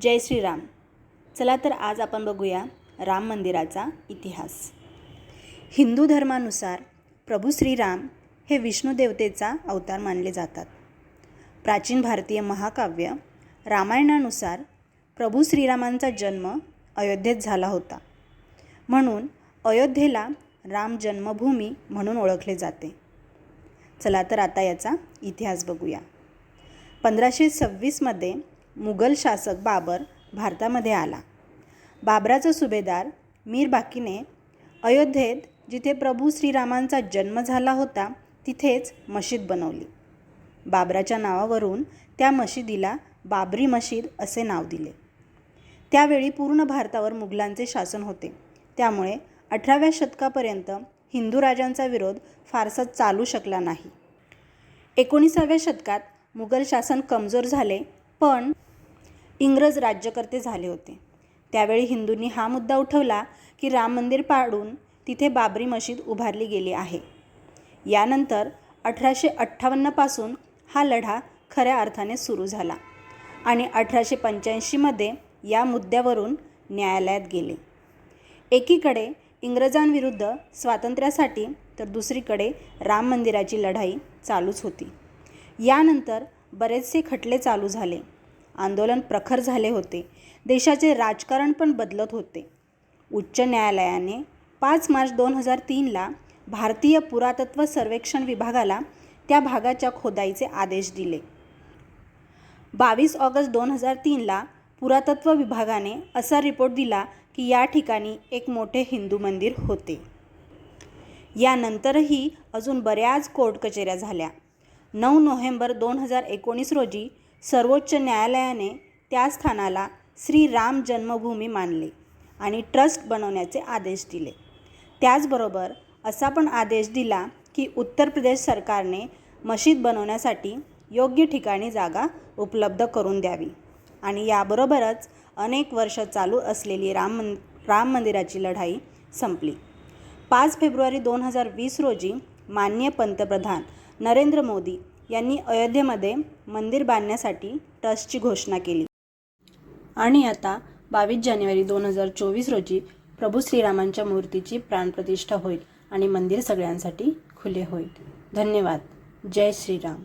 जय श्रीराम. चला तर आज आपण बघूया राम मंदिराचा इतिहास. हिंदू धर्मानुसार प्रभू श्रीराम हे विष्णू देवतेचा अवतार मानले जातात. प्राचीन भारतीय महाकाव्य रामायणानुसार प्रभू श्रीरामांचा जन्म अयोध्येत झाला होता. म्हणून अयोध्येला राम जन्मभूमी म्हणून ओळखले जाते. चला तर आता याचा इतिहास बघूया. पंधराशे सव्वीसमध्ये मुघल शासक बाबर भारतामध्ये आला. बाबराचा सुभेदार मीर बाकीने अयोध्येत जिथे प्रभू श्रीरामांचा जन्म झाला होता तिथेच मशीद बनवली. बाबराच्या नावावरून त्या मशिदीला बाबरी मशीद असे नाव दिले. त्यावेळी पूर्ण भारतावर मुघलांचे शासन होते. त्यामुळे अठराव्या शतकापर्यंत हिंदू राजांचा विरोध फारसा चालू शकला नाही. एकोणीसाव्या शतकात मुघल शासन कमजोर झाले पण इंग्रज राज्यकर्ते झाले होते. त्यावेळी हिंदूंनी हा मुद्दा उठवला की राम मंदिर पाडून तिथे बाबरी मशीद उभारली गेली आहे. यानंतर अठराशे अठ्ठावन्नपासून हा लढा खऱ्या अर्थाने सुरू झाला आणि अठराशे पंच्याऐंशीमध्ये या मुद्द्यावरून न्यायालयात गेले. एकीकडे इंग्रजांविरुद्ध स्वातंत्र्यासाठी तर दुसरीकडे राम मंदिराची लढाई चालूच होती. यानंतर बरेचसे खटले चालू झाले. आंदोलन प्रखर झाले होते. देशाचे राजकारण पण बदलत होते. उच्च न्यायालयाने पाच मार्च दोन हजार तीनला भारतीय पुरातत्व सर्वेक्षण विभागाला त्या भागाच्या खोदाईचे आदेश दिले. बावीस ऑगस्ट दोन हजार तीनला पुरातत्व विभागाने असा रिपोर्ट दिला की या ठिकाणी एक मोठे हिंदू मंदिर होते. यानंतरही अजून बऱ्याच कोर्ट कचेऱ्या झाल्या. नऊ नोव्हेंबर दोन हजार एकोणीस रोजी सर्वोच्च न्यायालयाने त्या स्थानाला श्री राम जन्मभूमी मानले आणि ट्रस्ट बनवण्याचे आदेश दिले. त्याचबरोबर असा पण आदेश दिला की उत्तर प्रदेश सरकारने मशीद बनवण्यासाठी योग्य ठिकाणी जागा उपलब्ध करून द्यावी आणि याबरोबरच अनेक वर्ष चालू असलेली राम मन राम मंदिराची लढाई संपली. पाच फेब्रुवारी दोन हजार वीस रोजी मान्य पंतप्रधान नरेंद्र मोदी यांनी अयोध्येमध्ये मंदिर बांधण्यासाठी ट्रस्टची घोषणा केली. आणि आता बावीस जानेवारी दोन हजार चोवीस रोजी प्रभू श्रीरामांच्या मूर्तीची प्राणप्रतिष्ठा होईल आणि मंदिर सगळ्यांसाठी खुले होईल. धन्यवाद. जय श्रीराम.